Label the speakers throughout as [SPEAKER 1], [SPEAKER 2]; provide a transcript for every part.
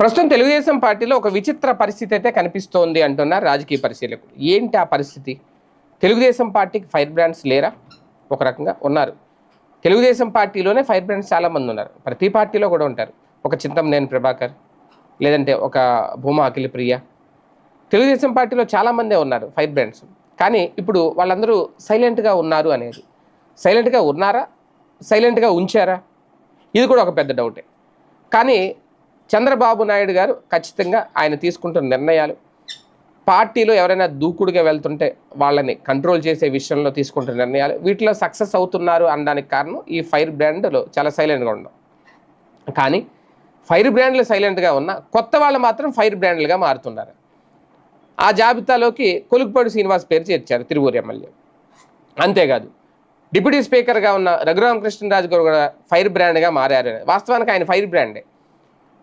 [SPEAKER 1] ప్రస్తుతం తెలుగుదేశం పార్టీలో ఒక విచిత్ర పరిస్థితి అయితే కనిపిస్తోంది అంటున్నారు రాజకీయ పరిశీలకులు. ఏంటి ఆ పరిస్థితి? తెలుగుదేశం పార్టీకి ఫైర్ బ్రాండ్స్ లేరా? ఒక రకంగా ఉన్నారు. తెలుగుదేశం పార్టీలోనే ఫైర్ బ్రాండ్స్ చాలామంది ఉన్నారు. ప్రతి పార్టీలో కూడా ఉంటారు. ఒక చింతమనేని ప్రభాకర్ లేదంటే ఒక భూమా అఖిల ప్రియ. తెలుగుదేశం పార్టీలో చాలామందే ఉన్నారు ఫైర్ బ్రాండ్స్. కానీ ఇప్పుడు వాళ్ళందరూ సైలెంట్గా ఉన్నారు అనేది. సైలెంట్గా ఉన్నారా? సైలెంట్గా ఉంచారా? ఇది కూడా ఒక పెద్ద డౌటే. కానీ చంద్రబాబు నాయుడు గారు ఖచ్చితంగా ఆయన తీసుకుంటున్న నిర్ణయాలు పార్టీలో ఎవరైనా దూకుడుగా వెళ్తుంటే వాళ్ళని కంట్రోల్ చేసే విషయంలో తీసుకుంటున్న నిర్ణయాలు వీటిలో సక్సెస్ అవుతున్నారు అనడానికి కారణం ఈ ఫైర్ బ్రాండ్లో చాలా సైలెంట్గా ఉండడం. కానీ ఫైర్ బ్రాండ్లు సైలెంట్గా ఉన్న కొత్త వాళ్ళు మాత్రం ఫైర్ బ్రాండ్లుగా మారుతున్నారు. ఆ జాబితాలోకి కొలుకుపాడు శ్రీనివాస్ పేరు చేర్చారు తిరువూరు ఎమ్మెల్యే. అంతేకాదు డిప్యూటీ స్పీకర్గా ఉన్న రఘురామకృష్ణరాజు గారు కూడా ఫైర్ బ్రాండ్గా మారారు. వాస్తవానికి ఆయన ఫైర్ బ్రాండే.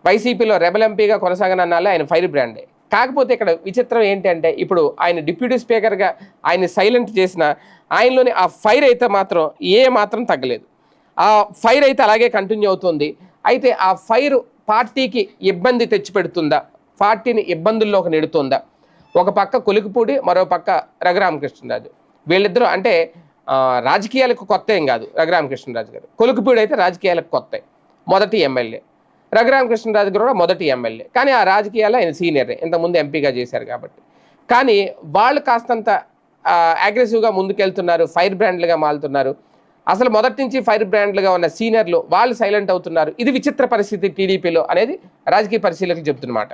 [SPEAKER 1] వైసీపీలో రెబల్ ఎంపీగా కొనసాగనన్నాలే ఆయన ఫైర్ బ్రాండే. కాకపోతే ఇక్కడ విచిత్రం ఏంటంటే ఇప్పుడు ఆయన డిప్యూటీ స్పీకర్గా ఆయన సైలెంట్ చేసిన ఆయనలోని ఆ ఫైర్ అయితే మాత్రం ఏ మాత్రం తగ్గలేదు. ఆ ఫైర్ అయితే అలాగే కంటిన్యూ అవుతుంది. అయితే ఆ ఫైర్ పార్టీకి ఇబ్బంది తెచ్చిపెడుతుందా? పార్టీని ఇబ్బందుల్లోకి నెడుతుందా? ఒక పక్క కొలికిపూడి మరో పక్క రఘురామకృష్ణరాజు. వీళ్ళిద్దరూ అంటే రాజకీయాలకు కొత్త ఏం కాదు రఘురామకృష్ణరాజు గారు. కొలుకుపూడి అయితే రాజకీయాలకు కొత్త. మొదటి ఎమ్మెల్యే. రఘురామకృష్ణరాజు గారు కూడా మొదటి ఎమ్మెల్యే. కానీ ఆ రాజకీయాల్లో ఆయన సీనియరే ఇంతకుముందు ఎంపీగా చేశారు కాబట్టి. కానీ వాళ్ళు కాస్తంత అగ్రెసివ్గా ముందుకెళ్తున్నారు ఫైర్ బ్రాండ్లుగా మారుతున్నారు. అసలు మొదటి నుంచి ఫైర్ బ్రాండ్లుగా ఉన్న సీనియర్లు వాళ్ళు సైలెంట్ అవుతున్నారు. ఇది విచిత్ర పరిస్థితి టీడీపీలో అనేది రాజకీయ పరిశీలకులు చెబుతున్నమాట